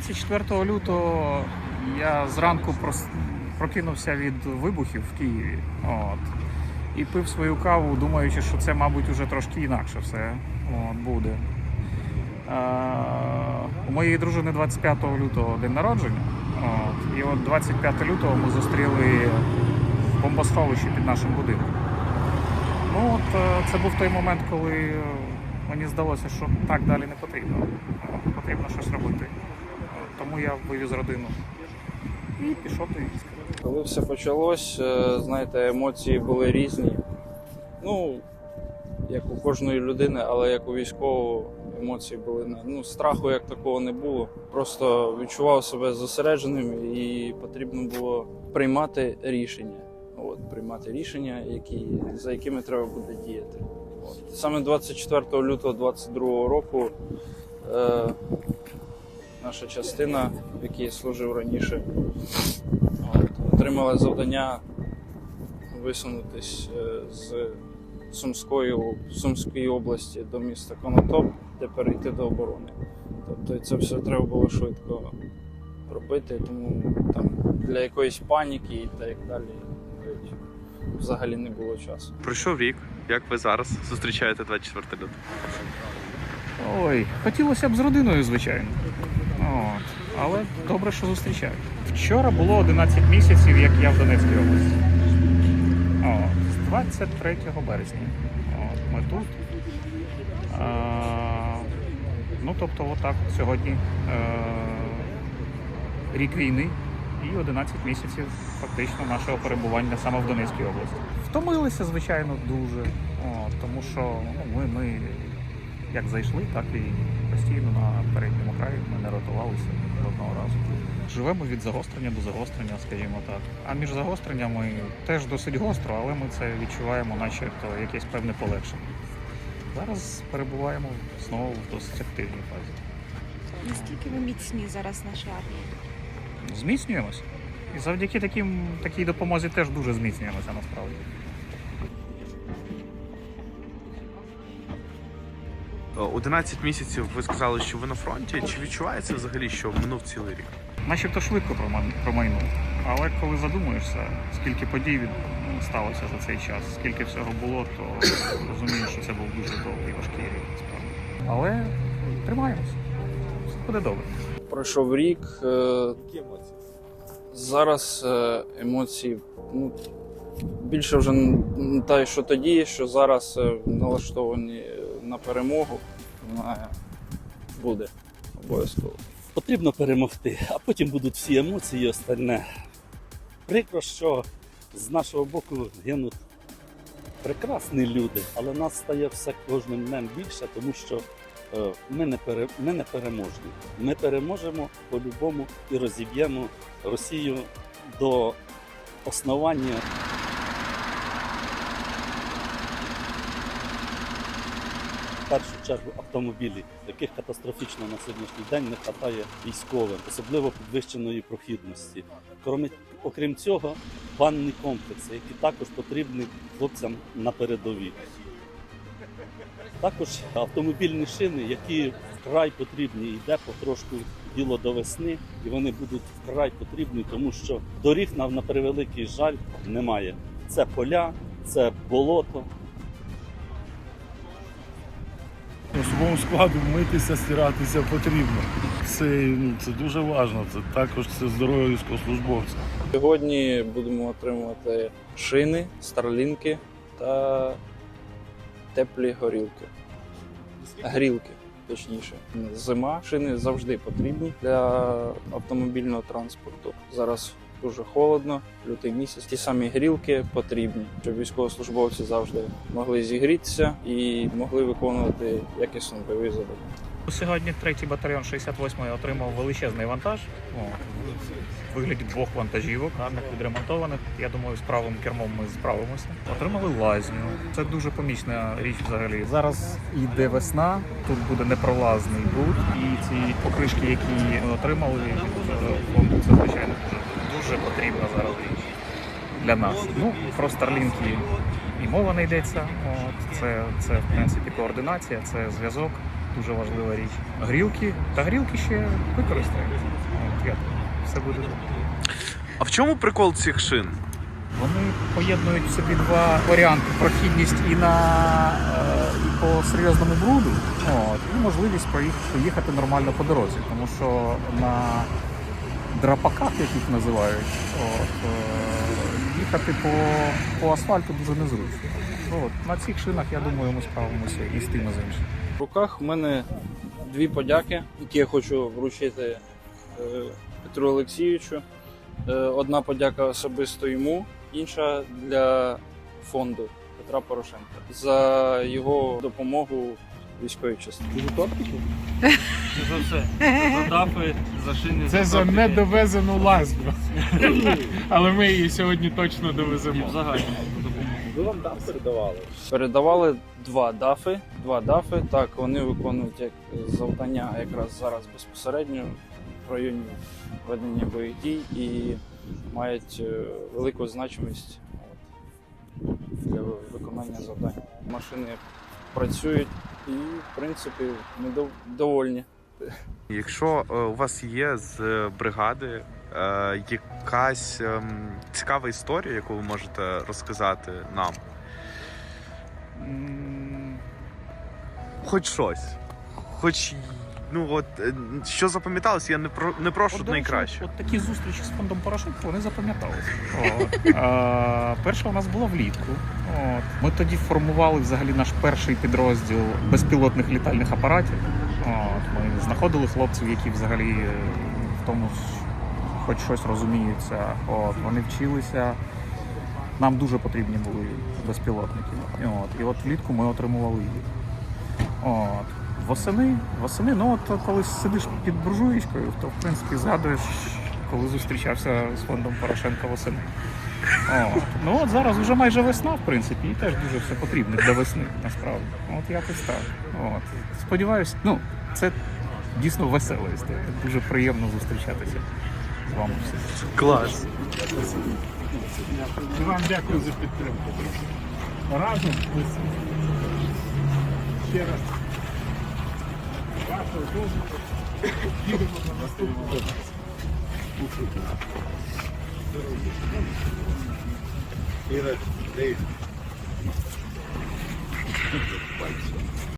24 лютого я зранку прокинувся від вибухів в Києві. От. І пив свою каву, думаючи, що це, мабуть, уже трошки інакше все от, буде. Е, у моєї дружини 25 лютого день народження. От, і от 25 лютого ми зустріли в бомбосховищі під нашим будинком. Ну от е, це був той момент, коли мені здалося, що так далі не потрібно. Потрібно щось робити. Тому я вивіз родину і пішов до війська. Коли все почалось, е, знаєте, емоції були різні. Ну, як у кожної людини, але як у військового емоції були. Ну, страху як такого не було. Просто відчував себе зосередженим і потрібно було приймати рішення. От, приймати рішення, які, за якими треба буде діяти. От. Саме 24 лютого 22 року е, наша частина, в якій я служив раніше, От, отримали завдання висунутись е, з Сумської, Сумської області до міста Конотоп, де перейти до оборони. Тобто це все треба було швидко робити, тому там для якоїсь паніки і так далі навіть взагалі не було часу. Пройшов рік. Як ви зараз зустрічаєте 24 лютого? Ой, хотілося б з родиною, звичайно. Але добре, що зустрічаю. Вчора було 11 місяців, як я в Донецькій області. От. З 23 березня. От. Ми тут. А, ну, тобто, отак от сьогодні е, рік війни і 11 місяців фактично нашого перебування саме в Донецькій області. Втомилися, звичайно, дуже. От, тому що ну, ми, ми як зайшли, так і постійно на передньому краї ми не ротувалися жодного разу. Живемо від загострення до загострення, скажімо так. А між загостреннями теж досить гостро, але ми це відчуваємо, наче то якесь певне полегшення. Зараз перебуваємо знову в досить активній фазі. Наскільки ви міцні зараз нашій армії? Зміцнюємося. І завдяки таким, такій допомозі теж дуже зміцнюємося насправді. 11 місяців ви сказали, що ви на фронті. Чи відчувається взагалі, що минув цілий рік? Начебто швидко промайнув. Але коли задумуєшся, скільки подій сталося за цей час, скільки всього було, то розумієш, що це був дуже довгий важкий рік насправді. Але тримаємося. Все буде добре. Пройшов рік. е, Зараз е, емоції ну, більше вже не те, що тоді, що зараз е, налаштовані на перемогу. Вона буде обов'язково. потрібно перемогти, а потім будуть всі емоції і остальне. Прикро, що з нашого боку гинуть прекрасні люди, але нас стає все кожним днем більше, тому що е, ми не, пере, ми не переможні. Ми переможемо по-любому і розіб'ємо Росію до основання. В першу чергу автомобілі, яких катастрофічно на сьогоднішній день не вистачає військовим, особливо підвищеної прохідності. Кроме, окрім цього, банні комплекси, які також потрібні хлопцям на передовій. Також автомобільні шини, які вкрай потрібні, йде потрошку діло до весни, і вони будуть вкрай потрібні, тому що доріг нам на превеликий жаль немає. Це поля, це болото, Особовому складу митися, стиратися потрібно. Це, ну, це дуже важливо. Це також це здоров'я військовослужбовця. Сьогодні будемо отримувати шини, старлінки та теплі горілки. Грілки, точніше. Зима. Шини завжди потрібні для автомобільного транспорту. Зараз дуже холодно, лютий місяць. Ті самі грілки потрібні, щоб військовослужбовці завжди могли зігрітися і могли виконувати якісно бойові завдання. Сьогодні третій батальйон 68-ї отримав величезний вантаж. О, в вигляді двох вантажівок, гарних відремонтованих. Я думаю, з правим кермом ми справимося. Отримали лазню. Це дуже помічна річ взагалі. Зараз йде весна, тут буде непролазний бруд, і ці покришки, які ми отримали е, фонду, це звичайно дуже, потрібна зараз річ для нас. Ну про старлінки і мова не йдеться. От це, це в принципі координація, це зв'язок. дуже важлива річ. Грілки та грілки ще використаємо. От, як все буде добре. А в чому прикол цих шин? Вони поєднують в собі два варіанти: прохідність і на е, і по серйозному бруду, от, і можливість поїхати нормально по дорозі. Тому що на драпаках, як їх називають, от, е, їхати по, по асфальту дуже незручно. Ну, От, на цих шинах, я думаю, ми справимося і з тим, і з іншим. В руках в мене дві подяки, які я хочу вручити е, Петру Олексійовичу. Е, Одна подяка особисто йому, інша для фонду Петра Порошенка за його допомогу військовій частині. За все. За дафи, за шини. Це за тортики. недовезену лазню. Але ми її сьогодні точно І довеземо. взагалі допомогу. Передавали два дафи. Два дафи. Так, вони виконують як завдання якраз зараз безпосередньо в районі ведення бойових дій і мають е, велику значимість от, для виконання завдань. Машини працюють і, в принципі, ми дов- довольні. Якщо е, у вас є з е, бригади е, якась ем, цікава історія, яку ви можете розказати нам, хоч щось, хоч ну от е, що запам'яталось, я не про не прошу От, найкраще. От такі зустрічі з фондом Порошенка вони запам'яталися. Перша у нас була влітку. От. Ми тоді формували взагалі наш перший підрозділ безпілотних літальних апаратів. От. Ми знаходили хлопців, які взагалі е, в тому хоч щось розуміються. От. Вони вчилися. Нам дуже потрібні були безпілотники. От. І от влітку ми отримували їх. От. Восени, восени, ну от коли сидиш під буржуєчкою, то в принципі згадуєш, коли зустрічався з фондом Порошенка восени. От. Ну от зараз вже майже весна, в принципі, і теж дуже все потрібно для весни, насправді. От якось так. От. Сподіваюсь, ну, це дійсно весела історія. Дуже приємно зустрічатися з вами всім. Клас. Вам дякую за підтримку. Разом ще раз. Вашого дозволу. Їдемо на наступну. Ира, Дэвид.